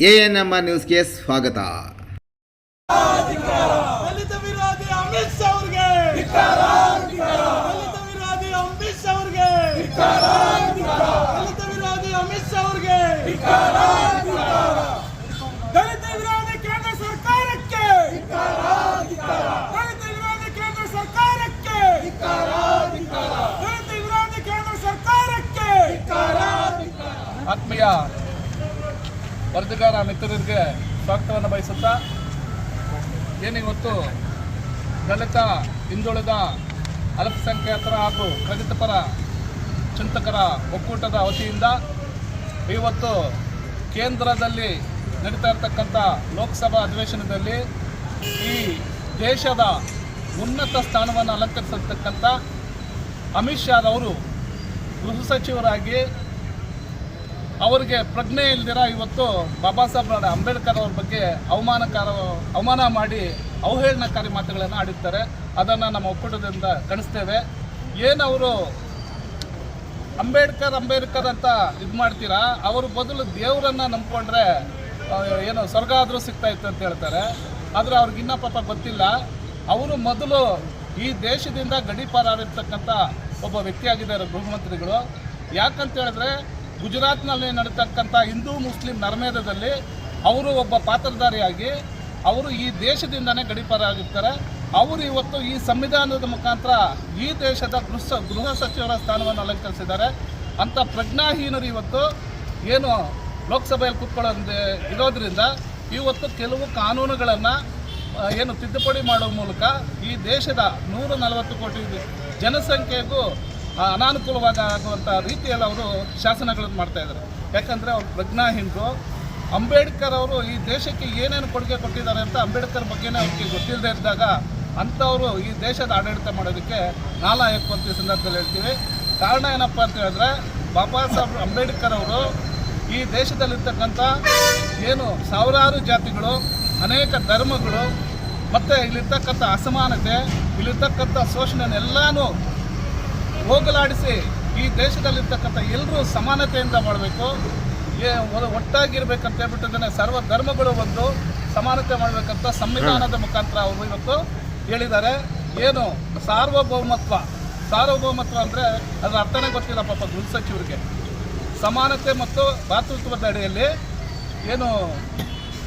A N M ನ್ಯೂಸ್ಗೆ ಸ್ವಾಗತ. ದಲಿತ ವಿರೋಧಿ ಅಮಿತ್ ಶಾ ಅವ್ರಿಗೆ. ದಲಿತ ವಿರೋಧಿ ಅಮಿತ್ ಶಾ ಅವ್ರಿಗೆ. ದಲಿತ ವಿರೋಧಿ ಅಮಿತ್ ಶಾ ಅವ್ರಿಗೆ ದಲಿತ ವಿರೋಧಿ ಕೇಂದ್ರ ಸರ್ಕಾರಕ್ಕೆ. ದಲಿತ ವಿರೋಧಿ ಕೇಂದ್ರ ಸರ್ಕಾರಕ್ಕೆ ದಲಿತ ವಿರೋಧಿ ಕೇಂದ್ರ ಸರ್ಕಾರಕ್ಕೆ ಆತ್ಮೀಯ ವರದಿಗಾರ ಮಿತ್ರರಿಗೆ ಸ್ವಾಗತವನ್ನು ಬಯಸುತ್ತಾ ಏನಿವತ್ತು ದಲಿತ, ಹಿಂದುಳಿದ, ಅಲ್ಪಸಂಖ್ಯಾತರ ಹಾಗೂ ಪ್ರಗತಿಪರ ಚಿಂತಕರ ಒಕ್ಕೂಟದ ವತಿಯಿಂದ ಇವತ್ತು ಕೇಂದ್ರದಲ್ಲಿ ನಡೀತಾ ಇರತಕ್ಕಂಥ ಲೋಕಸಭಾ ಅಧಿವೇಶನದಲ್ಲಿ ಈ ದೇಶದ ಉನ್ನತ ಸ್ಥಾನವನ್ನು ಅಲಂಕರಿಸಿರ್ತಕ್ಕಂಥ ಅಮಿತ್ ಶಾರವರು ಗೃಹ ಸಚಿವರಾಗಿ ಅವರಿಗೆ ಪ್ರಜ್ಞೆ ಇಲ್ದಿರ ಇವತ್ತು ಬಾಬಾ ಸಾಹೇಬ್ ಅಂಬೇಡ್ಕರ್ ಅವ್ರ ಬಗ್ಗೆ ಅವಮಾನಕಾರ, ಅವಮಾನ ಮಾಡಿ ಅವಹೇಳನಕಾರಿ ಮಾತುಗಳನ್ನು ಆಡಿರ್ತಾರೆ. ಅದನ್ನು ನಮ್ಮ ಒಕ್ಕೂಟದಿಂದ ಕಣಿಸ್ತೇವೆ ಏನವರು ಅಂಬೇಡ್ಕರ್ ಅಂಬೇಡ್ಕರ್ ಅಂತ ಇದು ಮಾಡ್ತೀರಾ? ಅವರು ಬದಲು ದೇವರನ್ನ ನಂಬ್ಕೊಂಡ್ರೆ ಏನು ಸ್ವರ್ಗ ಆದರೂ ಸಿಗ್ತಾ ಇತ್ತು ಅಂತ ಹೇಳ್ತಾರೆ. ಆದರೆ ಅವ್ರಿಗಿನ್ನ ಪಾಪ ಗೊತ್ತಿಲ್ಲ. ಅವರು ಮೊದಲು ಈ ದೇಶದಿಂದ ಗಡೀಪಾರಾಗಿರ್ತಕ್ಕಂಥ ಒಬ್ಬ ವ್ಯಕ್ತಿಯಾಗಿದ್ದಾರೆ ಗೃಹಮಂತ್ರಿಗಳು ಯಾಕಂತ ಹೇಳಿದ್ರೆ ಗುಜರಾತ್ನಲ್ಲಿ ನಡೀತಕ್ಕಂಥ ಹಿಂದೂ ಮುಸ್ಲಿಂ ನರ್ಮೇದದಲ್ಲಿ ಅವರು ಒಬ್ಬ ಪಾತ್ರಧಾರಿಯಾಗಿ ಅವರು ಈ ದೇಶದಿಂದನೇ ಗಡಿಪಾರಾಗಿರ್ತಾರೆ ಅವರು ಇವತ್ತು ಈ ಸಂವಿಧಾನದ ಮುಖಾಂತರ ಈ ದೇಶದ ಗೃಹ ಗೃಹ ಸಚಿವರ ಸ್ಥಾನವನ್ನು ಅಲಂಕರಿಸಿದ್ದಾರೆ. ಅಂಥ ಪ್ರಜ್ಞಾಹೀನರು ಇವತ್ತು ಏನು ಲೋಕಸಭೆಯಲ್ಲಿ ಕೂತ್ಕೊಳ್ಳೋದು ಇರೋದ್ರಿಂದ ಇವತ್ತು ಕೆಲವು ಕಾನೂನುಗಳನ್ನು ಏನು ತಿದ್ದುಪಡಿ ಮಾಡುವ ಮೂಲಕ ಈ ದೇಶದ ನೂರ ನಲವತ್ತು ಕೋಟಿ ಜನಸಂಖ್ಯೆಗೂ ಅನಾನುಕೂಲವಾಗಿ ಆಗುವಂಥ ರೀತಿಯಲ್ಲಿ ಅವರು ಶಾಸನಗಳನ್ನು ಮಾಡ್ತಾ ಇದ್ದಾರೆ. ಯಾಕಂದರೆ ಅವ್ರು ಪ್ರಜ್ಞಾಹೀನರು ಅಂಬೇಡ್ಕರ್ ಅವರು ಈ ದೇಶಕ್ಕೆ ಏನೇನು ಕೊಡುಗೆ ಕೊಟ್ಟಿದ್ದಾರೆ ಅಂತ ಅಂಬೇಡ್ಕರ್ ಬಗ್ಗೆನೇ ಅವ್ರಿಗೆ ಗೊತ್ತಿಲ್ಲದೆ ಇದ್ದಾಗ ಅಂಥವರು ಈ ದೇಶದ ಆಡಳಿತ ಮಾಡೋದಕ್ಕೆ ನಾಲಾಯಕು ಅಂತ ಸಂದರ್ಭದಲ್ಲಿ ಹೇಳ್ತೀವಿ. ಕಾರಣ ಏನಪ್ಪ ಅಂತ ಹೇಳಿದ್ರೆ, ಬಾಬಾ ಸಾಹೇಬ್ ಅಂಬೇಡ್ಕರ್ ಅವರು ಈ ದೇಶದಲ್ಲಿರ್ತಕ್ಕಂಥ ಏನು ಸಾವಿರಾರು ಜಾತಿಗಳು, ಅನೇಕ ಧರ್ಮಗಳು, ಮತ್ತು ಇಲ್ಲಿರ್ತಕ್ಕಂಥ ಅಸಮಾನತೆ, ಇಲ್ಲಿರ್ತಕ್ಕಂಥ ಶೋಷಣೆನೆಲ್ಲಾನು ಹೋಗಲಾಡಿಸಿ ಈ ದೇಶದಲ್ಲಿರ್ತಕ್ಕಂಥ ಎಲ್ಲರೂ ಸಮಾನತೆಯಿಂದ ಮಾಡಬೇಕು. ಒಟ್ಟಾಗಿರ್ಬೇಕಂತ ಹೇಳ್ಬಿಟ್ಟಿದ್ದಾನೆ ಸರ್ವ ಧರ್ಮಗಳು ಬಂದು ಸಮಾನತೆ ಮಾಡಬೇಕಂತ ಸಂವಿಧಾನದ ಮುಖಾಂತರ ಅವರು ಇವತ್ತು ಹೇಳಿದ್ದಾರೆ. ಏನು? ಸಾರ್ವಭೌಮತ್ವ. ಸಾರ್ವಭೌಮತ್ವ ಅಂದರೆ ಅದರ ಅರ್ಥನೇ ಗೊತ್ತಿಲ್ಲ ಪಾಪ ಗೃಹ ಸಚಿವರಿಗೆ ಸಮಾನತೆ ಮತ್ತು ಭಾತೃತ್ವದ ಅಡಿಯಲ್ಲಿ ಏನು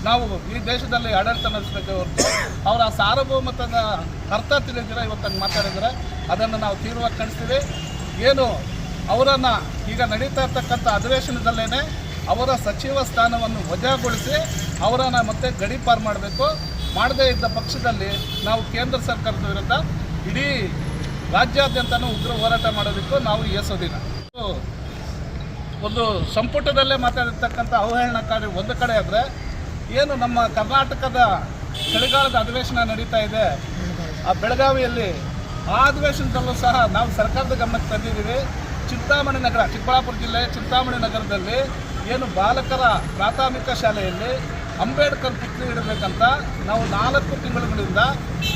ನಾವು ಈ ದೇಶದಲ್ಲಿ ಆಡಳಿತ ನಡೆಸಬೇಕು ಹೊರತು ಅವರ ಸಾರ್ವಭೌಮತದ ಅರ್ಥ ತಿಳಿದಿರ ಇವತ್ತು ಹಂಗೆ ಮಾತಾಡಿದರೆ ಅದನ್ನು ನಾವು ತೀವ್ರವಾಗಿ ಕಾಣಿಸ್ತೀವಿ ಏನು, ಅವರನ್ನು ಈಗ ನಡೀತಾ ಇರ್ತಕ್ಕಂಥ ಅಧಿವೇಶನದಲ್ಲೇ ಅವರ ಸಚಿವ ಸ್ಥಾನವನ್ನು ವಜಾಗೊಳಿಸಿ ಅವರನ್ನು ಮತ್ತೆ ಗಡೀಪಾರು ಮಾಡಬೇಕು. ಮಾಡದೇ ಇದ್ದ ಪಕ್ಷದಲ್ಲಿ ನಾವು ಕೇಂದ್ರ ಸರ್ಕಾರದ ವಿರುದ್ಧ ಇಡೀ ರಾಜ್ಯಾದ್ಯಂತನೂ ಉಗ್ರ ಹೋರಾಟ ಮಾಡೋದಕ್ಕೂ ನಾವು ಎಸೋದಿಲ್ಲ. ಒಂದು ಸಂಪುಟದಲ್ಲೇ ಮಾತಾಡಿರ್ತಕ್ಕಂಥ ಅವಹೇಳನಕಾರಿ ಒಂದು ಕಡೆ ಆದರೆ ಏನು ನಮ್ಮ ಕರ್ನಾಟಕದ ಚಳಿಗಾಲದ ಅಧಿವೇಶನ ನಡೀತಾ ಇದೆ, ಆ ಬೆಳಗಾವಿಯಲ್ಲಿ ಆ ಅಧಿವೇಶನದಲ್ಲೂ ಸಹ ನಾವು ಸರ್ಕಾರದ ಗಮನಕ್ಕೆ ತಂದಿದ್ದೀವಿ. ಚಿಂತಾಮಣಿ ನಗರ, ಚಿಕ್ಕಬಳ್ಳಾಪುರ ಜಿಲ್ಲೆ ಚಿಂತಾಮಣಿ ನಗರದಲ್ಲಿ ಏನು ಬಾಲಕರ ಪ್ರಾಥಮಿಕ ಶಾಲೆಯಲ್ಲಿ ಅಂಬೇಡ್ಕರ್ ಪುತ್ರಿ ಇಡಬೇಕಂತ ನಾವು ನಾಲ್ಕು ತಿಂಗಳುಗಳಿಂದ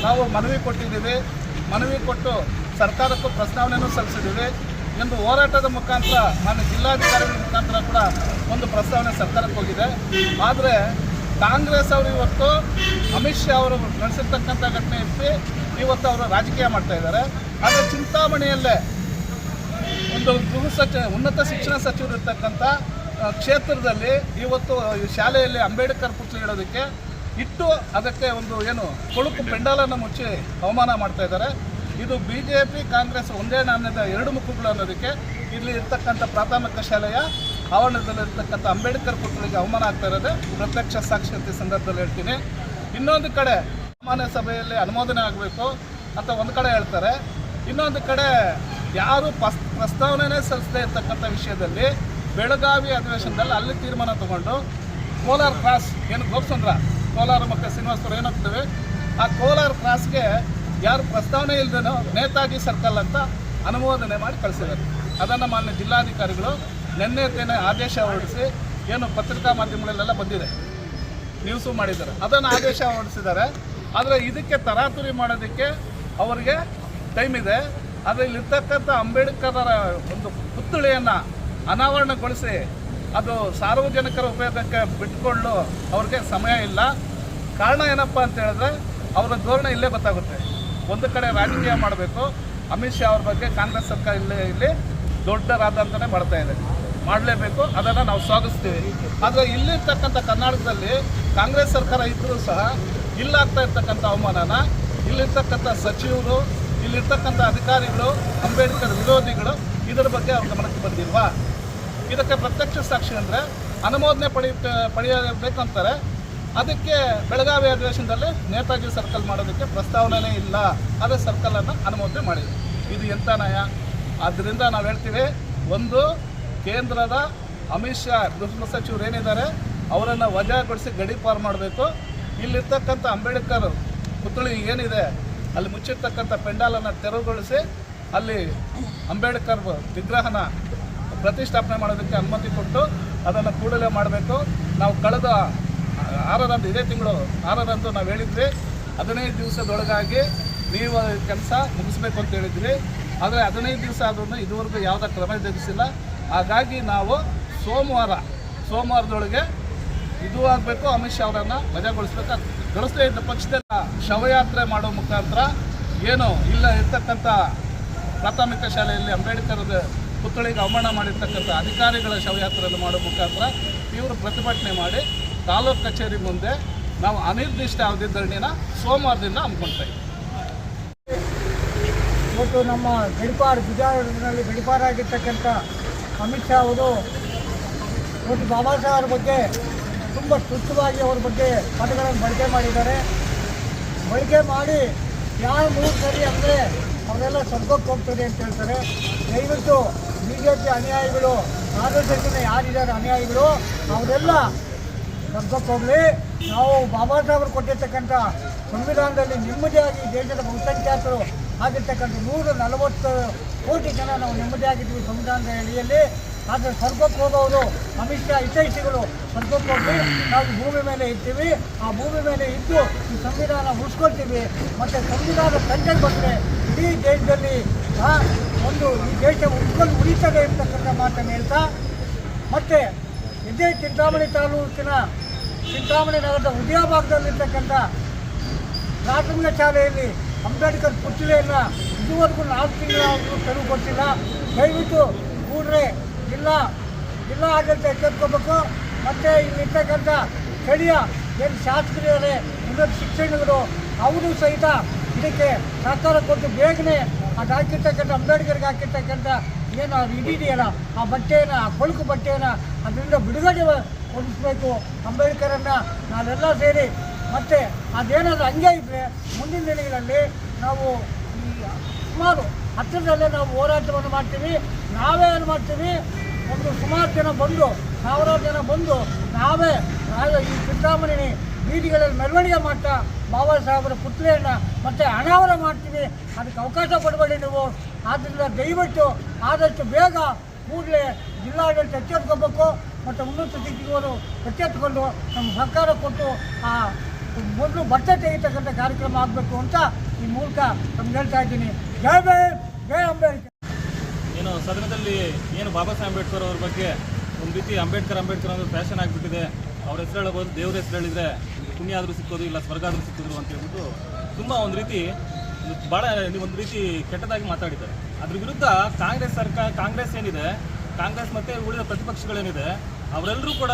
ನಾವು ಮನವಿ ಕೊಟ್ಟಿದ್ದೀವಿ. ಮನವಿ ಕೊಟ್ಟು ಸರ್ಕಾರಕ್ಕೂ ಪ್ರಸ್ತಾವನೆಯನ್ನು ಸಲ್ಲಿಸಿದ್ದೀವಿ. ಎಂದು ಹೋರಾಟದ ಮುಖಾಂತರ ನಾನು ಜಿಲ್ಲಾಧಿಕಾರಿಗಳ ಮುಖಾಂತರ ಕೂಡ ಒಂದು ಪ್ರಸ್ತಾವನೆ ಸರ್ಕಾರಕ್ಕೆ ಹೋಗಿದೆ. ಆದರೆ ಕಾಂಗ್ರೆಸ್ ಅವರು ಇವತ್ತು ಅಮಿತ್ ಶಾ ಅವರು ನಡೆಸಿರ್ತಕ್ಕಂಥ ಘಟನೆ ಇಟ್ಟು ಇವತ್ತು ಅವರು ರಾಜಕೀಯ ಮಾಡ್ತಾ ಇದ್ದಾರೆ. ಆದರೆ ಚಿಂತಾಮಣಿಯಲ್ಲೇ ಒಂದು ಗೃಹ ಸಚಿವ ಉನ್ನತ ಶಿಕ್ಷಣ ಸಚಿವರು ಇರ್ತಕ್ಕಂಥ ಕ್ಷೇತ್ರದಲ್ಲಿ ಇವತ್ತು ಶಾಲೆಯಲ್ಲಿ ಅಂಬೇಡ್ಕರ್ ಪುತ್ಲಿ ಇಡೋದಕ್ಕೆ ಇಟ್ಟು ಅದಕ್ಕೆ ಒಂದು ಏನು ಕೊಳುಕು ಪೆಂಡಾಲನ್ನು ಮುಚ್ಚಿ ಅವಮಾನ ಮಾಡ್ತಾ ಇದ್ದಾರೆ. ಇದು ಬಿ ಜೆ ಪಿ ಕಾಂಗ್ರೆಸ್ ಒಂದೇ ನಾಣ್ಯದ ಎರಡು ಮುಖಗಳು ಅನ್ನೋದಕ್ಕೆ ಇಲ್ಲಿ ಇರ್ತಕ್ಕಂಥ ಪ್ರಾಥಮಿಕ ಶಾಲೆಯ ಆವರಣದಲ್ಲಿರ್ತಕ್ಕಂಥ ಅಂಬೇಡ್ಕರ್ ಪುತ್ರಿಗೆ ಅವಮಾನ ಆಗ್ತಾ ಇರೋದು ಪ್ರತ್ಯಕ್ಷ ಸಾಕ್ಷಿ ಅಂತ ಸಂದರ್ಭದಲ್ಲಿ ಹೇಳ್ತೀನಿ. ಇನ್ನೊಂದು ಕಡೆ ಸಾಮಾನ್ಯ ಸಭೆಯಲ್ಲಿ ಅನುಮೋದನೆ ಆಗಬೇಕು ಅಂತ ಒಂದು ಕಡೆ ಹೇಳ್ತಾರೆ. ಇನ್ನೊಂದು ಕಡೆ ಯಾರು ಪಸ್ ಪ್ರಸ್ತಾವನೆ ಸಲ್ಲಿಸದೆ ಇರ್ತಕ್ಕಂಥ ವಿಷಯದಲ್ಲಿ ಬೆಳಗಾವಿ ಅಧಿವೇಶನದಲ್ಲಿ ಅಲ್ಲಿ ತೀರ್ಮಾನ ತಗೊಂಡು ಕೋಲಾರ ಕ್ರಾಸ್, ಏನು ಗೋಪ್ಸಂದ್ರ, ಕೋಲಾರ ಮತ್ತು ಶ್ರೀನಿವಾಸಪುರ ಏನಾಗ್ತವೆ? ಆ ಕೋಲಾರ ಕ್ರಾಸ್ಗೆ ಯಾರು ಪ್ರಸ್ತಾವನೆ ಇಲ್ಲದೇನೋ ನೇತಾಜಿ ಸರ್ಕಲ್ ಅಂತ ಅನುಮೋದನೆ ಮಾಡಿ ಕಳಿಸಿದ್ದಾರೆ. ಅದನ್ನು ಮಾನ್ಯ ಜಿಲ್ಲಾಧಿಕಾರಿಗಳು ನಿನ್ನೆ ತೇನೆ ಆದೇಶ ಹೊರಡಿಸಿ ಏನು ಪತ್ರಿಕಾ ಮಾಧ್ಯಮಗಳಲ್ಲೆಲ್ಲ ಬಂದಿದೆ. ನ್ಯೂಸು ಮಾಡಿದ್ದಾರೆ. ಅದನ್ನು ಆದೇಶ ಹೊರಡಿಸಿದ್ದಾರೆ. ಆದರೆ ಇದಕ್ಕೆ ತರಾತುರಿ ಮಾಡೋದಕ್ಕೆ ಅವರಿಗೆ ಟೈಮ್ ಇದೆ. ಆದರೆ ಇಲ್ಲಿರ್ತಕ್ಕಂಥ ಅಂಬೇಡ್ಕರರ ಒಂದು ಪುತ್ಥಳಿಯನ್ನು ಅನಾವರಣಗೊಳಿಸಿ ಅದು ಸಾರ್ವಜನಿಕರ ಉಪಯೋಗಕ್ಕೆ ಬಿಟ್ಕೊಂಡು ಅವ್ರಿಗೆ ಸಮಯ ಇಲ್ಲ. ಕಾರಣ ಏನಪ್ಪ ಅಂತ ಹೇಳಿದ್ರೆ ಅವರ ಧೋರಣೆ ಇಲ್ಲೇ ಗೊತ್ತಾಗುತ್ತೆ. ಒಂದು ಕಡೆ ರಾಜಕೀಯ ಮಾಡಬೇಕು. ಅಮಿತ್ ಶಾ ಅವ್ರ ಬಗ್ಗೆ ಕಾಂಗ್ರೆಸ್ ಸರ್ಕಾರ ಇಲ್ಲೇ ಇಲ್ಲಿ ದೊಡ್ಡ ಅಂತಲೇ ಮಾಡ್ತಾ ಇದೆ. ಮಾಡಲೇಬೇಕು, ಅದನ್ನು ನಾವು ಸ್ವಾಗತಿಸ್ತೀವಿ ಆದರೆ ಇಲ್ಲಿರ್ತಕ್ಕಂಥ ಕರ್ನಾಟಕದಲ್ಲಿ ಕಾಂಗ್ರೆಸ್ ಸರ್ಕಾರ ಇದ್ದರೂ ಸಹ ಇಲ್ಲಾಗ್ತಾ ಇರ್ತಕ್ಕಂಥ ಅವಮಾನನ ಇಲ್ಲಿರ್ತಕ್ಕಂಥ ಸಚಿವರು, ಇಲ್ಲಿರ್ತಕ್ಕಂಥ ಅಧಿಕಾರಿಗಳು, ಅಂಬೇಡ್ಕರ್ ವಿರೋಧಿಗಳು ಇದರ ಬಗ್ಗೆ ಅವ್ರ ಗಮನಕ್ಕೆ ಬಂದಿಲ್ವಾ? ಇದಕ್ಕೆ ಪ್ರತ್ಯಕ್ಷ ಸಾಕ್ಷಿ ಅಂದರೆ ಅನುಮೋದನೆ ಪಡಿ, ಪಡೆಯಬೇಕಂತಾರೆ. ಅದಕ್ಕೆ ಬೆಳಗಾವಿ ಅಧಿವೇಶನದಲ್ಲಿ ನೇತಾಜಿ ಸರ್ಕಲ್ ಮಾಡೋದಕ್ಕೆ ಪ್ರಸ್ತಾವನೆ ಇಲ್ಲ. ಅದೇ ಸರ್ಕಲನ್ನು ಅನುಮೋದನೆ ಮಾಡಿದೆ ಇದು ಎಂಥ ನಯ ಆದ್ದರಿಂದ ನಾವು ಹೇಳ್ತೀವಿ, ಒಂದು ಕೇಂದ್ರದ ಅಮಿತ್ ಶಾ ಗೃಹ ಸಚಿವರು ಏನಿದ್ದಾರೆ, ಅವರನ್ನು ವಜಾಗೊಳಿಸಿ ಗಡೀಪಾರು ಮಾಡಬೇಕು. ಇಲ್ಲಿರ್ತಕ್ಕಂಥ ಅಂಬೇಡ್ಕರ್ ಪುತ್ಥಳಿ ಏನಿದೆ, ಅಲ್ಲಿ ಮುಚ್ಚಿರ್ತಕ್ಕಂಥ ಪೆಂಡಾಲನ್ನು ತೆರವುಗೊಳಿಸಿ ಅಲ್ಲಿ ಅಂಬೇಡ್ಕರ್ ವಿಗ್ರಹನ ಪ್ರತಿಷ್ಠಾಪನೆ ಮಾಡೋದಕ್ಕೆ ಅನುಮತಿ ಕೊಟ್ಟು ಅದನ್ನು ಕೂಡಲೇ ಮಾಡಬೇಕು. ನಾವು ಕಳೆದ ಆರರಂದು, ಇದೇ ತಿಂಗಳು ಆರರಂದು ನಾವು ಹೇಳಿದ್ವಿ, ಹದಿನೈದು ದಿವಸದೊಳಗಾಗಿ ನೀವು ಕೆಲಸ ಮುಗಿಸ್ಬೇಕು ಅಂತ ಹೇಳಿದ್ವಿ ಆದರೆ ಹದಿನೈದು ದಿವಸ ಆದ್ರೂ ಇದುವರೆಗೂ ಯಾವುದೇ ಕ್ರಮ ಜರುಗಿಸಿಲ್ಲ ಹಾಗಾಗಿ ನಾವು ಸೋಮವಾರ, ಸೋಮವಾರದೊಳಗೆ ಇದು ಆಗಬೇಕು, ಅಮಿತ್ ಶಾ ಅವರನ್ನು ವಜಾಗೊಳಿಸ್ಬೇಕು ಗಳಿಸ್ತಾ ಇದ್ದ ಪಕ್ಷದಲ್ಲ ಶವಯಾತ್ರೆ ಮಾಡೋ ಮುಖಾಂತರ ಏನು ಇಲ್ಲ ಇರ್ತಕ್ಕಂಥ ಪ್ರಾಥಮಿಕ ಶಾಲೆಯಲ್ಲಿ ಅಂಬೇಡ್ಕರ್ ಪುತ್ಥಳಿಗೆ ಅವಮಾನ ಮಾಡಿರ್ತಕ್ಕಂಥ ಅಧಿಕಾರಿಗಳ ಶವಯಾತ್ರೆಯನ್ನು ಮಾಡೋ ಮುಖಾಂತರ ತೀವ್ರ ಪ್ರತಿಭಟನೆ ಮಾಡಿ ತಾಲೂಕು ಕಚೇರಿ ಮುಂದೆ ನಾವು ಅನಿರ್ದಿಷ್ಟ ಅವಧಿ ಧರಣಿನ ಸೋಮವಾರದಿಂದ ಹಮ್ಮಿಕೊಳ್ತಾ ಇವತ್ತು ನಮ್ಮ ಗಡಿಪಾರು ಗುಜರಾತ್ನಲ್ಲಿ ಗಡಿಪಾರಾಗಿರ್ತಕ್ಕಂಥ ಅಮಿತ್ ಶಾ ಅವರು ಒಟ್ಟು ಬಾಬಾ ಸಾಹೇಬ್ ಅವ್ರ ಬಗ್ಗೆ ತುಂಬ ಸ್ವಚ್ಛವಾಗಿ ಅವ್ರ ಬಗ್ಗೆ ಪದಗಳನ್ನು ಬಳಕೆ ಮಾಡಿದ್ದಾರೆ. ಬಳಕೆ ಮಾಡಿ ಯಾವ ಮೂರು ಸರಿ ಅಂದರೆ ಅವರೆಲ್ಲ ಸ್ವರ್ಗಕ್ಕೆ ಹೋಗ್ತದೆ ಅಂತ ಹೇಳ್ತಾರೆ. ದಯವಿಟ್ಟು ಬಿ ಜೆ ಪಿ ಅನುಯಾಯಿಗಳು ಆರ್ ಯಾರಿದ್ದಾರೆ ಅನುಯಾಯಿಗಳು, ಅವರೆಲ್ಲ ಸ್ವರ್ಗಕ್ಕೆ ಹೋಗಲಿ. ನಾವು ಬಾಬಾ ಸಾಹೇಬ್ರು ಕೊಟ್ಟಿರ್ತಕ್ಕಂಥ ಸಂವಿಧಾನದಲ್ಲಿ ನೆಮ್ಮದಿಯಾಗಿ ದೇಶದ ಬಹುಸಂಖ್ಯಾತರು ಆಗಿರ್ತಕ್ಕಂಥ ನೂರ ನಲವತ್ತು ಕೋಟಿ ಜನ ನಾವು ನೆಮ್ಮದಿಯಾಗಿದ್ವಿ ಸಂವಿಧಾನದ ಅಡಿಯಲ್ಲಿ. ಆದರೆ ಸ್ವರ್ಗಕ್ಕೆ ಹೋಗೋರು ಅಮಿತ್ ಶಾ ಹಿತೈಷಿಗಳು ಸ್ವರ್ಗಕ್ಕೆ ಹೋಗಿ ನಾವು ಭೂಮಿ ಮೇಲೆ ಇರ್ತೀವಿ. ಆ ಭೂಮಿ ಮೇಲೆ ಇದ್ದು ಈ ಸಂವಿಧಾನ ಉಳಿಸ್ಕೊಳ್ತೀವಿ. ಮತ್ತು ಸಂವಿಧಾನ ಸಂಜೆ ಬಂದರೆ ಇಡೀ ದೇಶದಲ್ಲಿ ಒಂದು ಈ ದೇಶ ಉಳ್ಕೊಂಡು ಉಳಿತದೆ ಇರ್ತಕ್ಕಂಥ ಮಾತನ್ನು ಹೇಳ್ತಾ, ಮತ್ತು ಇದೇ ಚಿಂತಾಮಣಿ ತಾಲೂಕಿನ ಚಿಂತಾಮಣಿ ನಗರದ ಉದಯ ಭಾಗದಲ್ಲಿರ್ತಕ್ಕಂಥ ಪ್ರಾಥಮಿಕ ಶಾಲೆಯಲ್ಲಿ ಅಂಬೇಡ್ಕರ್ ಪುತ್ಥಳಿಯನ್ನು ಇದುವರೆಗೂ ನಾಲ್ಕು ತಿಂಗಳಾದರೂ ಕೊಟ್ಟಿಲ್ಲ. ದಯವಿಟ್ಟು ಕೂಡ್ರೆ ಇಲ್ಲ ಇಲ್ಲ ಆಡಳಿತ ಎಚ್ಚೆತ್ಕೋಬೇಕು. ಮತ್ತು ಇಲ್ಲಿರ್ತಕ್ಕಂಥ ಸ್ಥಳೀಯ ಏನು ಶಾಸಕರಿದ್ದಾರೆ, ಉನ್ನತ ಶಿಕ್ಷಣಿಗರು ಅವರು ಸಹಿತ ಇದಕ್ಕೆ ಸರ್ಕಾರ ಕೊಟ್ಟು ಬೇಗನೆ ಅದು ಹಾಕಿರ್ತಕ್ಕಂಥ ಅಂಬೇಡ್ಕರ್ಗೆ ಹಾಕಿರ್ತಕ್ಕಂಥ ಏನು ಅದು ಇದಿದೆಯಲ್ಲ, ಆ ಬಟ್ಟೆಯನ್ನು, ಆ ಕೊಳುಕು ಬಟ್ಟೆಯನ್ನು ಅದರಿಂದ ಬಿಡುಗಡೆ ಕೊಡಿಸ್ಬೇಕು ಅಂಬೇಡ್ಕರನ್ನು ನಾವೆಲ್ಲ ಸೇರಿ ಮತ್ತು ಅದೇನಾದರೂ ಹಂಗೆ ಇದ್ರೆ ಮುಂದಿನ ದಿನಗಳಲ್ಲಿ ನಾವು ಈ ಸುಮಾರು ಹತ್ತಿರದಲ್ಲೇ ನಾವು ಹೋರಾಟವನ್ನು ಮಾಡ್ತೀವಿ. ನಾವೇ ಏನು ಮಾಡ್ತೀವಿ? ಒಂದು ಸುಮಾರು ಜನ ಬಂದು, ಸಾವಿರಾರು ಜನ ಬಂದು ನಾವೇ ಈ ಚಿಂತಾಮಣಿ ಬೀದಿಗಳಲ್ಲಿ ಮೆರವಣಿಗೆ ಮಾಡ್ತಾ ಬಾಬಾ ಸಾಹೇಬರ ಪುತ್ರಿಯನ್ನು ಮತ್ತೆ ಅನಾವರ ಮಾಡ್ತೀವಿ. ಅದಕ್ಕೆ ಅವಕಾಶ ಕೊಡಬೇಡಿ ನೀವು. ಆದ್ದರಿಂದ ದಯವಿಟ್ಟು ಆದಷ್ಟು ಬೇಗ ಕೂಡಲೇ ಜಿಲ್ಲಾಡಳಿತ ಎಚ್ಚೆತ್ಕೋಬೇಕು ಮತ್ತು ಉನ್ನತ ಶಿಕ್ಷಕರು ಎಚ್ಚೆತ್ತುಕೊಂಡು ನಮ್ಮ ಸರ್ಕಾರ ಕೊಟ್ಟು ಆ ಮೊದಲು ಬಟ್ಟೆ ತೆಗೆತಕ್ಕಂಥ ಕಾರ್ಯಕ್ರಮ ಆಗಬೇಕು ಅಂತ ಈ ಮೂಲಕ ನಮ್ಗೆ ಹೇಳ್ತಾ ಇದ್ದೀನಿ. ಜಯ ಬೇ ಜಯ ಅಂಬೇಡ್ಕರ್. ಏನು ಸದನದಲ್ಲಿ ಏನು ಬಾಬಾ ಸಾಹೇಬ್ ಅಂಬೇಡ್ಕರ್ ಅವ್ರ ಬಗ್ಗೆ ಒಂದು ರೀತಿ ಅಂಬೇಡ್ಕರ್ ಅಂಬೇಡ್ಕರ್ ಅನ್ನೋದು ಫ್ಯಾಷನ್ ಆಗಿಬಿಟ್ಟಿದೆ. ಅವ್ರ ಹೆಸರು ಹೇಳಬಹುದು, ದೇವ್ರ ಹೆಸರು ಹೇಳಿದ್ರೆ ಪುಣ್ಯ ಆದರೂ ಸಿಕ್ಕೋದು ಇಲ್ಲ ಸ್ವರ್ಗ ಆದರೂ ಸಿಕ್ಕಿದ್ರು ಅಂತ ಹೇಳ್ಬಿಟ್ಟು ತುಂಬ ಒಂದು ರೀತಿ ಭಾಳ ಒಂದು ರೀತಿ ಕೆಟ್ಟದಾಗಿ ಮಾತಾಡಿದ್ದಾರೆ. ಅದ್ರ ವಿರುದ್ಧ ಕಾಂಗ್ರೆಸ್ ಸರ್ಕಾರ, ಕಾಂಗ್ರೆಸ್ ಏನಿದೆ, ಕಾಂಗ್ರೆಸ್ ಮತ್ತು ಉಳಿದ ಪ್ರತಿಪಕ್ಷಗಳೇನಿದೆ ಅವರೆಲ್ಲರೂ ಕೂಡ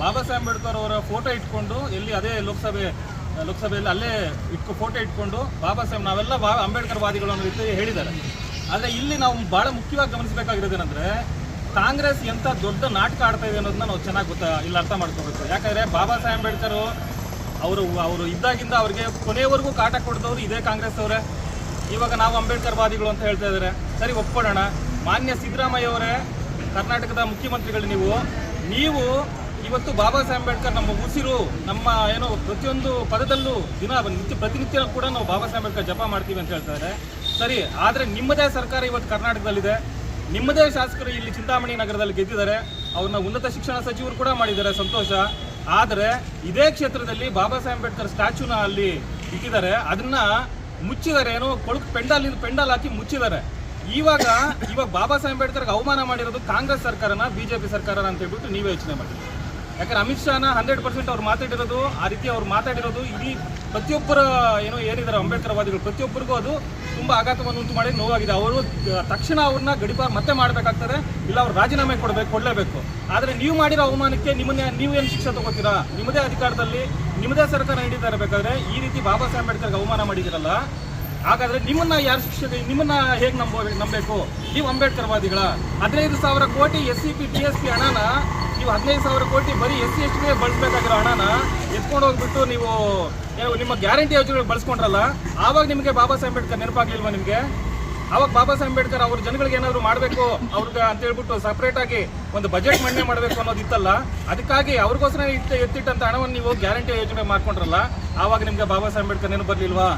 ಬಾಬಾ ಸಾಹೇಬ್ ಅಂಬೇಡ್ಕರ್ ಅವರ ಫೋಟೋ ಇಟ್ಕೊಂಡು ಎಲ್ಲಿ ಅದೇ ಲೋಕಸಭೆ, ಲೋಕಸಭೆಯಲ್ಲಿ ಅಲ್ಲೇ ಇಟ್ಕೊ ಫೋಟೋ ಇಟ್ಕೊಂಡು ಬಾಬಾ ಸಾಹೇಬ್ ನಾವೆಲ್ಲ ಬಾ, ಅಂಬೇಡ್ಕರ್ ವಾದಿಗಳು ಅನ್ನೋ ರೀತಿ ಹೇಳಿದ್ದಾರೆ. ಆದರೆ ಇಲ್ಲಿ ನಾವು ಭಾಳ ಮುಖ್ಯವಾಗಿ ಗಮನಿಸಬೇಕಾಗಿರೋದೇನೆಂದ್ರೆ ಕಾಂಗ್ರೆಸ್ ಎಂಥ ದೊಡ್ಡ ನಾಟಕ ಆಡ್ತಾ ಇದೆ ಅನ್ನೋದನ್ನ ನಾವು ಚೆನ್ನಾಗಿ ಗೊತ್ತಾ, ಇಲ್ಲಿ ಅರ್ಥ ಮಾಡ್ಕೋಬೇಕು. ಯಾಕಂದರೆ ಬಾಬಾ ಸಾಹೇಬ್ ಅಂಬೇಡ್ಕರ್ ಅವರು ಅವರು ಇದ್ದಾಗಿಂದ ಅವ್ರಿಗೆ ಕೊನೆಯವರೆಗೂ ಕಾಟ ಕೊಡ್ದವ್ರು ಇದೇ ಕಾಂಗ್ರೆಸ್ ಅವರೇ. ಇವಾಗ ನಾವು ಅಂಬೇಡ್ಕರ್ ವಾದಿಗಳು ಅಂತ ಹೇಳ್ತಾ ಇದ್ದಾರೆ ಸರಿ, ಒಪ್ಕೊಳ್ಳೋಣ. ಮಾನ್ಯ ಸಿದ್ದರಾಮಯ್ಯ ಅವರೇ, ಕರ್ನಾಟಕದ ಮುಖ್ಯಮಂತ್ರಿಗಳು ನೀವು. ನೀವು ಇವತ್ತು ಬಾಬಾ ಸಾಹೇಬ್ ಅಂಬೇಡ್ಕರ್ ನಮ್ಮ ಉಸಿರು, ನಮ್ಮ ಏನೋ ಪ್ರತಿಯೊಂದು ಪದದಲ್ಲೂ ದಿನ ನಿತ್ಯ ಪ್ರತಿನಿತ್ಯ ಕೂಡ ನಾವು ಬಾಬಾ ಸಾಹೇಬ್ ಅಂಬೇಡ್ಕರ್ ಜಪ ಮಾಡ್ತೀವಿ ಅಂತ ಹೇಳ್ತಾರೆ. ಸರಿ, ಆದರೆ ನಿಮ್ಮದೇ ಸರ್ಕಾರ ಇವತ್ತು ಕರ್ನಾಟಕದಲ್ಲಿದೆ. ನಿಮ್ಮದೇ ಶಾಸಕರು ಇಲ್ಲಿ ಚಿಂತಾಮಣಿ ನಗರದಲ್ಲಿ ಗೆದ್ದಿದ್ದಾರೆ. ಅವ್ರನ್ನ ಉನ್ನತ ಶಿಕ್ಷಣ ಸಚಿವರು ಕೂಡ ಮಾಡಿದ್ದಾರೆ, ಸಂತೋಷ. ಆದರೆ ಇದೇ ಕ್ಷೇತ್ರದಲ್ಲಿ ಬಾಬಾ ಸಾಹೇಬ್ ಅಂಬೇಡ್ಕರ್ ಸ್ಟ್ಯಾಚ್ಯೂನ ಅಲ್ಲಿ ಇಟ್ಟಿದ್ದಾರೆ. ಅದನ್ನ ಮುಚ್ಚಿದ್ದಾರೆ, ಏನೋ ಕೊಳಕು ಪೆಂಡಾಲ್ ಪೆಂಡಾಲ್ ಹಾಕಿ ಮುಚ್ಚಿದ್ದಾರೆ. ಇವಾಗ ಇವಾಗ ಬಾಬಾ ಸಾಹೇಬ್ ಅಂಬೇಡ್ಕರ್ಗೆ ಅವಮಾನ ಮಾಡಿರೋದು ಕಾಂಗ್ರೆಸ್ ಸರ್ಕಾರನ, ಬಿಜೆಪಿ ಸರ್ಕಾರನ ಅಂತ ಹೇಳ್ಬಿಟ್ಟು ನೀವೇ ಯೋಚನೆ ಮಾಡಿ. ಯಾಕಂದ್ರೆ ಅಮಿತ್ ಶಾನ ಹಂಡ್ರೆಡ್ ಪರ್ಸೆಂಟ್ ಅವ್ರು ಮಾತಾಡಿರೋದು, ಆ ರೀತಿ ಅವ್ರು ಮಾತಾಡಿರೋದು, ಇಡೀ ಪ್ರತಿಯೊಬ್ಬರ, ಏನೋ ಏನಿದ್ದಾರೆ ಅಂಬೇಡ್ಕರ್ವಾದಿಗಳು, ಪ್ರತಿಯೊಬ್ಬರಿಗೂ ಅದು ತುಂಬಾ ಆಘಾತವನ್ನು ಉಂಟು ಮಾಡಿ ನೋವಾಗಿದೆ. ಅವರು, ತಕ್ಷಣ ಅವ್ರನ್ನ ಗಡಿಪಾರ್ ಮತ್ತೆ ಮಾಡಬೇಕಾಗ್ತದೆ, ಇಲ್ಲ ಅವ್ರು ರಾಜೀನಾಮೆ ಕೊಡಬೇಕು, ಕೊಡಲೇಬೇಕು. ಆದರೆ ನೀವು ಮಾಡಿರೋ ಅವಮಾನಕ್ಕೆ ನಿಮ್ಮನ್ನ ಏನು ಶಿಕ್ಷೆ ತಗೋತೀರಾ? ನಿಮ್ಮದೇ ಅಧಿಕಾರದಲ್ಲಿ, ನಿಮ್ಮದೇ ಸರ್ಕಾರ ನೀಡಿದ್ದಾರೆ ಇರಬೇಕಾದ್ರೆ ಈ ರೀತಿ ಬಾಬಾ ಸಾಹೇಬ್ ಅಂಬೇಡ್ಕರ್ಗೆ ಅವಮಾನ ಮಾಡಿದಿರಲ್ಲ ಹಾಗಾದ್ರೆ ನಿಮ್ಮನ್ನ ಯಾರು ಶಿಕ್ಷೆ ನಿಮ್ಮನ್ನ ಹೇಗೆ ನಂಬ ನಂಬಬೇಕು? ನೀವು ಅಂಬೇಡ್ಕರ್ ವಾದಿಗಳ ಹದಿನೈದು ಸಾವಿರ ಕೋಟಿ S C P T S P ಹಣನ, ನೀವು ಹದಿನೈದು ಸಾವಿರ ಕೋಟಿ ಬರೀ ಎಸ್ ಸಿ ಎಸ್ ಟಿಗೆ ಬಳಸಬೇಕಾಗಿರೋ ಹಣನ ಎತ್ಕೊಂಡು ಹೋಗ್ಬಿಟ್ಟು ನೀವು ನಿಮ್ಮ ಗ್ಯಾರಂಟಿ ಯೋಜನೆಗಳು ಬಳಸ್ಕೊಂಡ್ರಲ್ಲ, ಆವಾಗ ನಿಮಗೆ ಬಾಬಾ ಸಾಹೇಬ್ ಅಂಬೇಡ್ಕರ್ ನೆನಪಾಗ್ಲಿಲ್ವಾ ನಿಮಗೆ? ಅವಾಗ ಬಾಬಾ ಸಾಹೇಬ್ ಅಂಬೇಡ್ಕರ್ ಅವ್ರ ಜನಗಳಿಗೆ ಏನಾದ್ರು ಮಾಡಬೇಕು ಅವ್ರಿಗೆ ಅಂತ ಹೇಳ್ಬಿಟ್ಟು ಸಪ್ರೇಟ್ ಆಗಿ ಒಂದು ಬಜೆಟ್ ಮಂಡನೆ ಮಾಡಬೇಕು ಅನ್ನೋದು ಇತ್ತಲ್ಲ, ಅದಕ್ಕಾಗಿ ಅವ್ರಿಗೋಸ್ಕರ ಇಟ್ಟು ಎತ್ತಿಟ್ಟಂತ ಹಣವನ್ನು ನೀವು ಗ್ಯಾರಂಟಿ ಯೋಜನೆ ಮಾಡ್ಕೊಂಡ್ರಲ್ಲ, ಆವಾಗ ನಿಮ್ಗೆ ಬಾಬಾ ಸಾಹೇಬ್ ಅಂಬೇಡ್ಕರ್ ನೆನಪು ಬರ್ಲಿಲ್ವಾ?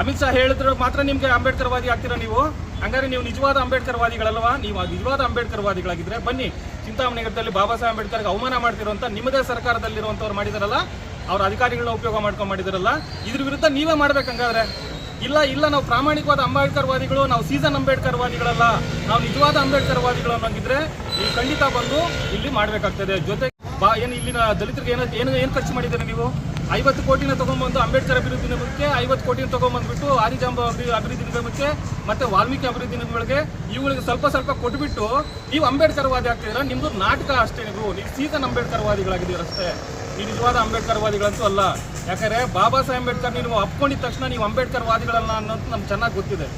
ಅಮಿತ್ ಶಾ ಹೇಳಿದ್ರೆ ಮಾತ್ರ ನಿಮ್ಗೆ ಅಂಬೇಡ್ಕರ್ ವಾದಿ ಆಗ್ತೀರಾ ನೀವು? ಹಂಗಾದ್ರೆ ನೀವು ನಿಜವಾದ ಅಂಬೇಡ್ಕರ್ ವಾದಿಗಳಲ್ವಾ ನೀವು ನಿಜವಾದ ಅಂಬೇಡ್ಕರ್ ವಾದಿಗಳಾಗಿದ್ರೆ ಬನ್ನಿ ಚಿಂತಾಮಣಿಗರದಲ್ಲಿ ಬಾಬಾ ಸಾಹೇಬ್ ಅಂಬೇಡ್ಕರ್ಗೆ ಅವಮಾನ ಮಾಡ್ತಿರುವಂತ ನಿಮ್ಮದೇ ಸರ್ಕಾರದಲ್ಲಿರುವಂತವ್ರು ಮಾಡಿದಾರಲ್ಲ, ಅವ್ರ ಅಧಿಕಾರಿಗಳನ್ನ ಉಪಯೋಗ ಮಾಡ್ಕೊಂಡು ಮಾಡಿದಾರಲ್ಲ, ಇದ್ರ ವಿರುದ್ಧ ನೀವೇ ಮಾಡ್ಬೇಕಂಗಾದ್ರೆ. ಇಲ್ಲ ಇಲ್ಲ, ನಾವು ಪ್ರಾಮಾಣಿಕವಾದ ಅಂಬೇಡ್ಕರ್ ವಾದಿಗಳು ನಾವು ಸೀಸನ್ ಅಂಬೇಡ್ಕರ್ ವಾದಿಗಳಲ್ಲ ನಾವು ನಿಜವಾದ ಅಂಬೇಡ್ಕರ್ ವಾದಿಗಳು ಅನ್ನೋಂಗಿದ್ರೆ ನೀವು ಖಂಡಿತ ಬಂದು ಇಲ್ಲಿ ಮಾಡ್ಬೇಕಾಗ್ತದೆ. ಜೊತೆ ಬಾ, ಏನು ಇಲ್ಲಿನ ದಲಿತರಿಗೆ ಏನು ಏನು ಖರ್ಚು ಮಾಡಿದ್ದೀರಾ ನೀವು? ಐವತ್ತು ಕೋಟಿನ ತಗೊಂಡ್ಬಂದು ಅಂಬೇಡ್ಕರ್ ಅಭಿವೃದ್ಧಿ ನಿಗಮಕ್ಕೆ ಐವತ್ತು ಕೋಟಿನ ತಗೊಂಡ್ಬಂದ್ಬಿಟ್ಟು ಆದಿಜಾಂಬ ಅಭಿ- ಅಭಿವೃದ್ಧಿ ನಿಗಮಕ್ಕೆ ಮತ್ತೆ ವಾಲ್ಮೀಕಿ ಅಭಿವೃದ್ಧಿ ನಿಗಮಗಳಿಗೆ ಇವುಗಳಿಗೆ ಸ್ವಲ್ಪ ಸ್ವಲ್ಪ ಕೊಟ್ಬಿಟ್ಟು ನೀವು ಅಂಬೇಡ್ಕರ್ ವಾದಿ ನಿಮ್ದು ನಾಟಕ ಅಷ್ಟೇ ನೀವು. ನೀವು ಸೀಸನ್ ಅಂಬೇಡ್ಕರ್ ವಾದಿಗಳಾಗಿದ್ದೀರ ಅಷ್ಟೇ. ಈ ನಿಜವಾದ ಅಂಬೇಡ್ಕರ್ ವಾದಿಗಳಂತೂ ಅಲ್ಲ. ಯಾಕಂದ್ರೆ ಬಾಬಾ ಸಾಹೇಬ್ ಅಂಬೇಡ್ಕರ್ ನೀವು ಅಪ್ಕೊಂಡಿದ ತಕ್ಷಣ ನೀವು ಅಂಬೇಡ್ಕರ್ ವಾದಿಗಳಲ್ಲ ಅನ್ನೋದು ನಮ್ಗೆ ಚೆನ್ನಾಗಿ ಗೊತ್ತಿದೆ.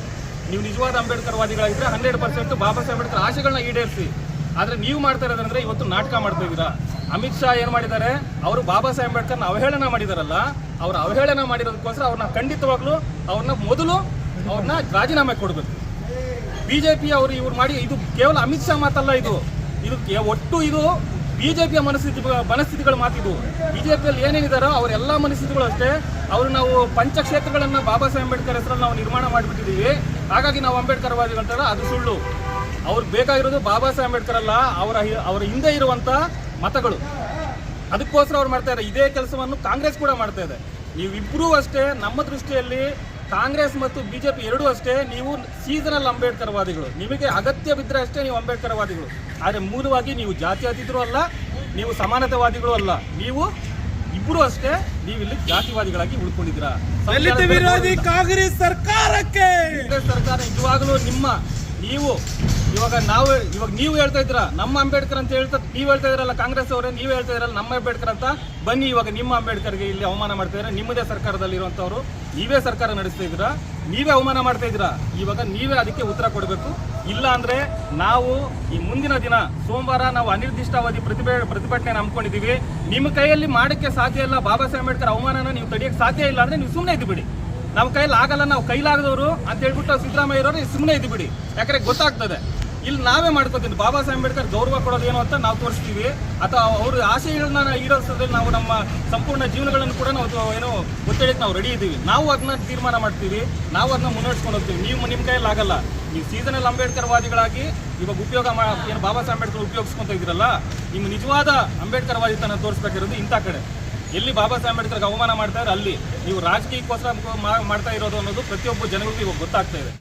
ನೀವು ನಿಜವಾದ ಅಂಬೇಡ್ಕರ್ ವಾದಿಗಳಾಗಿದ್ರೆ ಹಂಡ್ರೆಡ್ ಪರ್ಸೆಂಟ್ ಬಾಬಾ ಸಾಹೇಬ್ ಅಂಬೇಡ್ಕರ್ ಆಶೆಗಳನ್ನ ಈಡೇರಿಸಿ. ಆದರೆ ನೀವು ಮಾಡ್ತಾ ಇರೋದಂದ್ರೆ ಇವತ್ತು ನಾಟಕ ಮಾಡ್ತಾ ಇದ್ದೀರಾ? ಅಮಿತ್ ಶಾ ಏನ್ ಮಾಡಿದ್ದಾರೆ? ಅವರು ಬಾಬಾ ಸಾಹೇಬ್ ಅಂಬೇಡ್ಕರ್ನ ಅವಹೇಳನ ಮಾಡಿದಾರಲ್ಲ, ಅವ್ರ ಅವಹೇಳನ ಮಾಡಿರೋದಕ್ಕೋಸ್ಕರ ಅವ್ರನ್ನ ಖಂಡಿತವಾಗ್ಲು ಅವ್ರನ್ನ ಮೊದಲು ಅವ್ರನ್ನ ರಾಜೀನಾಮೆ ಕೊಡಬೇಕು. ಬಿಜೆಪಿ ಅವರು ಇವ್ರು ಮಾಡಿ, ಇದು ಕೇವಲ ಅಮಿತ್ ಶಾ ಮಾತಲ್ಲ ಇದು. ಇದು ಒಟ್ಟು ಇದು ಬಿಜೆಪಿಯ ಮನಸ್ಥಿತಿ, ಮನಸ್ಥಿತಿಗಳ ಮಾತಿದು ಬಿಜೆಪಿಯಲ್ಲಿ ಏನೇನಿದಾರೋ ಅವರೆಲ್ಲ ಮನಸ್ಥಿತಿಗಳು ಅಷ್ಟೇ. ಅವರು ನಾವು ಪಂಚಕ್ಷೇತ್ರಗಳನ್ನು ಬಾಬಾ ಸಾಹೇಬ್ ಅಂಬೇಡ್ಕರ್ ಹೆಸರಲ್ಲಿ ನಾವು ನಿರ್ಮಾಣ ಮಾಡಿಬಿಟ್ಟಿದ್ದೀವಿ ಹಾಗಾಗಿ ನಾವು ಅಂಬೇಡ್ಕರ್ ವಾದಿಗಳಂತಾರ ಅದು ಸುಳ್ಳು. ಅವ್ರಿಗೆ ಬೇಕಾಗಿರೋದು ಬಾಬಾ ಸಾಹೇಬ್ ಅಂಬೇಡ್ಕರ್ ಅಲ್ಲ, ಅವರ ಅವರ ಹಿಂದೆ ಇರುವಂತ ಮತಗಳು. ಅದಕ್ಕೋಸ್ಕರ ಅವ್ರು ಮಾಡ್ತಾ ಇದ್ದಾರೆ ಇದೇ ಕೆಲಸವನ್ನು ಕಾಂಗ್ರೆಸ್ ಕೂಡ ಮಾಡ್ತಾ ಇದೆ. ನೀವಿಬ್ಬರೂ ಅಷ್ಟೇ ನಮ್ಮ ದೃಷ್ಟಿಯಲ್ಲಿ ಕಾಂಗ್ರೆಸ್ ಮತ್ತು ಬಿಜೆಪಿ ಎರಡೂ ಅಷ್ಟೇ ನೀವು ಸೀಸನಲ್ ಅಂಬೇಡ್ಕರ್ವಾದಿಗಳು. ನಿಮಗೆ ಅಗತ್ಯ ಬಿದ್ದರೆ ಅಷ್ಟೇ ನೀವು ಅಂಬೇಡ್ಕರ್ವಾದಿಗಳು. ಆದರೆ ಮೂಲವಾಗಿ ನೀವು ಜಾತ್ಯತೀತರು ಅಲ್ಲ ನೀವು ಸಮಾನತೆವಾದಿಗಳು ಅಲ್ಲ. ನೀವು ಇಬ್ಬರು ಅಷ್ಟೇ ನೀವು ಇಲ್ಲಿ ಜಾತಿವಾದಿಗಳಾಗಿ ಉಳ್ಕೊಂಡಿದ್ದೀರಾ. ವಿರೋಧಿ ಕಾಂಗ್ರೆಸ್ ಸರ್ಕಾರಕ್ಕೆ! ಸರ್ಕಾರ ಇವಾಗಲೂ ನಿಮ್ಮ ನೀವು ಇವಾಗ ನಾವು, ಇವಾಗ ನೀವು ಹೇಳ್ತಾ ಇದ್ರ ನಮ್ಮ ಅಂಬೇಡ್ಕರ್ ಅಂತ ಹೇಳ್ತಾ, ನೀವು ಹೇಳ್ತಾ ಇದ್ರಲ್ಲ ಕಾಂಗ್ರೆಸ್ ಅವರೇ, ನೀವು ಹೇಳ್ತಾ ಇದ್ರಲ್ಲ ನಮ್ಮ ಅಂಬೇಡ್ಕರ್ ಅಂತ. ಬನ್ನಿ ಇವಾಗ ನಿಮ್ಮ ಅಂಬೇಡ್ಕರ್ಗೆ ಇಲ್ಲಿ ಅವಮಾನ ಮಾಡ್ತಾ ಇದ್ರೆ ನಿಮ್ಮದೇ ಸರ್ಕಾರದಲ್ಲಿ ಇರುವಂತವ್ರು ನೀವೇ ಸರ್ಕಾರ ನಡೆಸ್ತಾ ಇದ್ರ ನೀವೇ ಅವಮಾನ ಮಾಡ್ತಾ ಇದ್ರ ಇವಾಗ ನೀವೇ ಅದಕ್ಕೆ ಉತ್ತರ ಕೊಡಬೇಕು. ಇಲ್ಲ ಅಂದ್ರೆ ನಾವು ಈ ಮುಂದಿನ ದಿನ, ಸೋಮವಾರ ನಾವು ಅನಿರ್ದಿಷ್ಟಾವಧಿ ಪ್ರತಿಭೆ, ಪ್ರತಿಭಟನೆ ನಂಬ್ಕೊಂಡಿದೀವಿ ನಿಮ್ಮ ಕೈಯಲ್ಲಿ ಮಾಡಕ್ಕೆ ಸಾಧ್ಯ ಇಲ್ಲ. ಬಾಬಾ ಸಾಹೇಬ್ ಅಂಬೇಡ್ಕರ್ ಅವಮಾನನ ನೀವು ತಡೆಯಕ್ಕೆ ಸಾಧ್ಯ ಇಲ್ಲ ಅಂದ್ರೆ ನೀವು ಸುಮ್ಮನೆ ಇದ್ದು ಬಿಡಿ ನಮ್ಮ ಕೈಯಲ್ಲಿ ಆಗಲ್ಲ, ನಾವು ಕೈಲಾಗದವರು ಅಂತ ಹೇಳ್ಬಿಟ್ಟು ಸಿದ್ದರಾಮಯ್ಯ ಇರೋರು ಸುಮ್ಮನೆ ಇದ್ದು ಬಿಡಿ ಯಾಕಂದ್ರೆ ಗೊತ್ತಾಗ್ತದೆ. ಇಲ್ಲಿ ನಾವೇ ಮಾಡ್ಕೋತೀವಿ ಬಾಬಾ ಸಾಹೇಬ್ ಅಂಬೇಡ್ಕರ್ ಗೌರವ ಕೊಡೋದು ಅಂತ ನಾವು ತೋರಿಸ್ತೀವಿ. ಅಥವಾ ಅವ್ರ ಆಶಯಗಳನ್ನ ಈಡೇರಿಸೋದ್ರಲ್ಲಿ ನಾವು ನಮ್ಮ ಸಂಪೂರ್ಣ ಜೀವನಗಳನ್ನು ಕೂಡ ನಾವು ಏನು ಒತ್ತಡಕ್ಕೆ ನಾವು ರೆಡಿ ಇದ್ದೀವಿ. ನಾವು ಅದನ್ನ ತೀರ್ಮಾನ ಮಾಡ್ತೀವಿ. ನಾವು ಅದನ್ನ ಮುನ್ನಡೆಸ್ಕೊಂಡು ಹೋಗ್ತೀವಿ. ನೀವು ನಿಮ್ಮ ಕೈಯಲ್ಲಿ ಆಗಲ್ಲ. ನೀವು ಸೀಸನಲ್ ಅಂಬೇಡ್ಕರ್ ವಾದಿಗಳಾಗಿ ಇವಾಗ ಉಪಯೋಗ ಏನು ಬಾಬಾ ಸಾಹೇಬ್ ಅಂಬೇಡ್ಕರ್ ಉಪಯೋಗಿಸ್ಕೊಂತ ಇದ್ದೀರಲ್ಲ, ನಿಮ್ಮ ನಿಜವಾದ ಅಂಬೇಡ್ಕರ್ ವಾದಿತನ ತೋರಿಸ್ಬೇಕಿರೋದು ಇಂಥ ಕಡೆ. ಎಲ್ಲಿ ಬಾಬಾ ಸಾಹೇಬ್ ಅಂಬೇಡ್ಕರ್ಗೆ ಅವಮಾನ ಮಾಡ್ತಾರೆ ಅಲ್ಲಿ. ನೀವು ರಾಜಕೀಯಕ್ಕೋಸ್ಕರ ಮಾಡ್ತಾ ಇರೋದು ಅನ್ನೋದು ಪ್ರತಿಯೊಬ್ಬ ಜನಗಳಿಗೂ ಇವಾಗ ಗೊತ್ತಾಗ್ತಾ ಇದೆ.